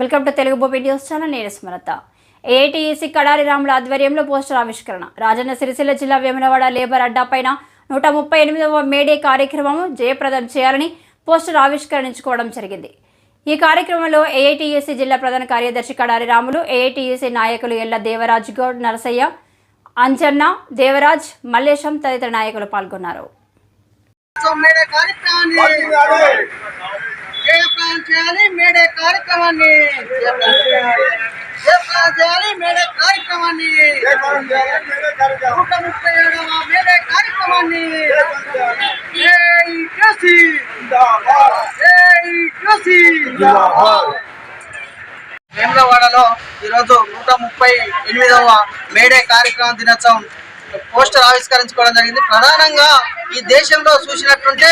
Welcome to Telugu బొబి news channel నేను స్మరత. AITEC Kadari రాముల ఆధ్వర్యంలో పోస్టర్ ఆవిష్కరణ. రాజన్న సిరిసిల్ల జిల్లా వేములవాడ లేబర్ అడ్డా పైన నూట ముప్పై ఎనిమిదవ మేడే కార్యక్రమం జయప్రదం చేయాలని పోస్టర్ ఆవిష్కరించుకోవడం జరిగింది. ఈ కార్యక్రమంలో ఏఐటీయూసీ జిల్లా ప్రధాన కార్యదర్శి కడారి రాములు ఏఐటీయూసీ నాయకులు ఎల్ల దేవరాజ్ గౌడ్ నరసయ్య అంజన్న దేవరాజ్ మల్లేశం తదితర నాయకులు పాల్గొన్నారు. సో మేడే కార్యక్రమాన్ని? జయప్రదం చేయాలి మేడే కార్యక్రమాన్ని? జయప్రదం చేయాలి మేడే కార్యక్రమాన్ని? నూట ముప్పై ఏడవ మేడే కార్యక్రమాన్ని? వేములవాడలో ఈరోజు నూట ముప్పై ఎనిమిదవ మేడే కార్యక్రమం దినోత్సవం పోస్టర్ ఆవిష్కరించుకోవడం జరిగింది. ప్రధానంగా ఈ దేశంలో చూసినట్టుంటే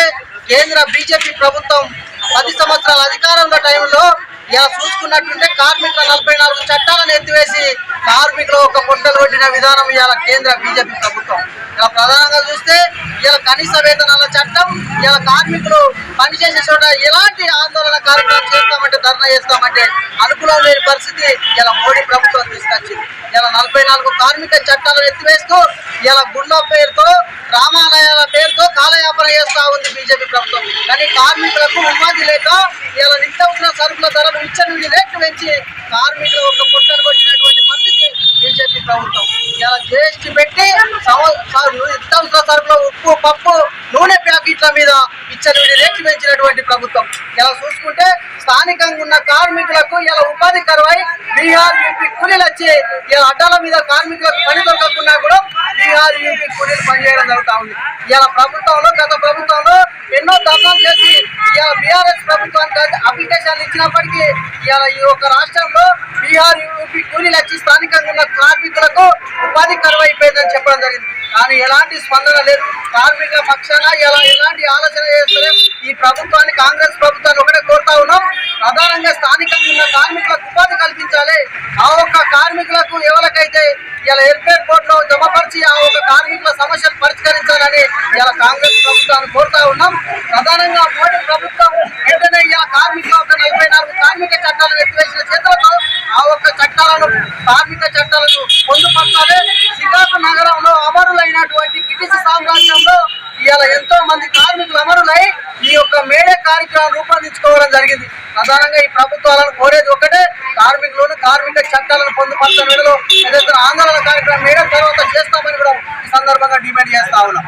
కేంద్ర బీజేపీ ప్రభుత్వం పది సంవత్సరాల అధికారంలో టైంలో ఇలా చూసుకున్నట్టుంటే కార్మికుల నలభై నాలుగు చట్టాలను ఎత్తివేసి కార్మికులు ఒక పొట్టలు కొట్టిన విధానం ఇవాళ కేంద్ర బీజేపీ ప్రభుత్వం. ఇలా ప్రధానంగా చూస్తే ఇలా కనీస వేతనాల చట్టం ఇలా కార్మికులు పనిచేసే చోట ఎలాంటి ఆందోళన కార్యక్రమం చేస్తామంటే ధర్నా చేస్తామంటే అనుకూలం లేని పరిస్థితి ఇలా మోడీ ప్రభుత్వం తీసుకొచ్చింది. ఇలా నలభై నాలుగు కార్మిక చట్టాలను ఎత్తివేస్తూ ఇలా గుళ్ళ పేరుతో రామాలయాల పేరుతో కాలయాపన చేస్తా ఉంది బీజేపీ ప్రభుత్వం. కానీ కార్మికులకు ఉపాధి లేక ఇలా నిత్యావసర సరుకుల ధరలు ఇచ్చిన రేట్లు పెంచి కార్మికులు ఒక పుట్టలు కొట్టినటువంటి పరిస్థితి బీజేపీ ప్రభుత్వం. ఇలా జిఎస్టీ పెట్టి సవ- స- నిత్యావసర సరుకుల ఉప్పు పప్పు నూనె ప్యాకెట్ల మీద ఇచ్చని రేట్లు పెంచినటువంటి ప్రభుత్వం. ఇలా చూసుకుంటే స్థానికంగా ఉన్న కార్మికులకు ఇలా ఉపాధి కరువై బీహార్ యూపీ కూలీలు వచ్చి ఇలా అడ్డాల మీద కార్మికులకు పని దొరకకుండా కూడా బీహార్ యూపీ కూలీలు పనిచేయడం జరుగుతూ ఉంది. ఇలా ప్రభుత్వానికి అప్లికేషన్లు ఇచ్చినప్పటికీ ఇలా ఈ యొక్క రాష్ట్రంలో బీహార్ యూపీ కూలీలు వచ్చి స్థానికంగా ఉన్న కార్మికులకు ఉపాధి కరువైపోయిందని చెప్పడం జరిగింది. కానీ ఎలాంటి స్పందన లేదు. కార్మికుల పక్షాన ఎలా ఎలాంటి ఆలోచన చేస్తలేం ఈ ప్రభుత్వాన్ని కాంగ్రెస్ ప్రభుత్వాన్ని ఒకటే కోరుతా ఉన్నాం. ప్రధానంగా స్థానికంగా ఉన్న కార్మికులకు ఉపాధి కల్పించాలి. ఆ ఒక్క కార్మికులకు ఎవరికైతే ఇలా ఎయిర్పోర్ట్ బోర్డులో జమపరిచి ఆ ఒక్క కార్మికుల సమస్యలు పరిష్కరించాలని ఇలా కాంగ్రెస్ ప్రభుత్వాన్ని కోరుతా ఉన్నాం ప్రధానంగా మోడీ ప్రభుత్వం వెంటనే ఇలా కార్మికుల ఒక నలభై నాలుగు కార్మిక చట్టాలను చేతులతో ఆ ఒక్క చట్టాలను కార్మిక చట్టాలను పొందుపరచాలి. శ్రీకాకుళం నగరంలో అమరులైనటువంటి బ్రిటిష్ సామ్రాజ్యంలో ఇవాళ ఎంతో మంది కార్మికులు అమరులై ఈ యొక్క మేడే కార్యక్రమాన్ని రూపొందించుకోవడం జరిగింది. ప్రధానంగా ఈ ప్రభుత్వాలను కోరేది ఒకటే కార్మికులను కార్మిక చట్టాలను పొందుపరచడం ఏదైతే ఆందోళన కార్యక్రమం మేడే తర్వాత చేస్తామని కూడా ఈ సందర్భంగా డిమాండ్ చేస్తా ఉన్నాం.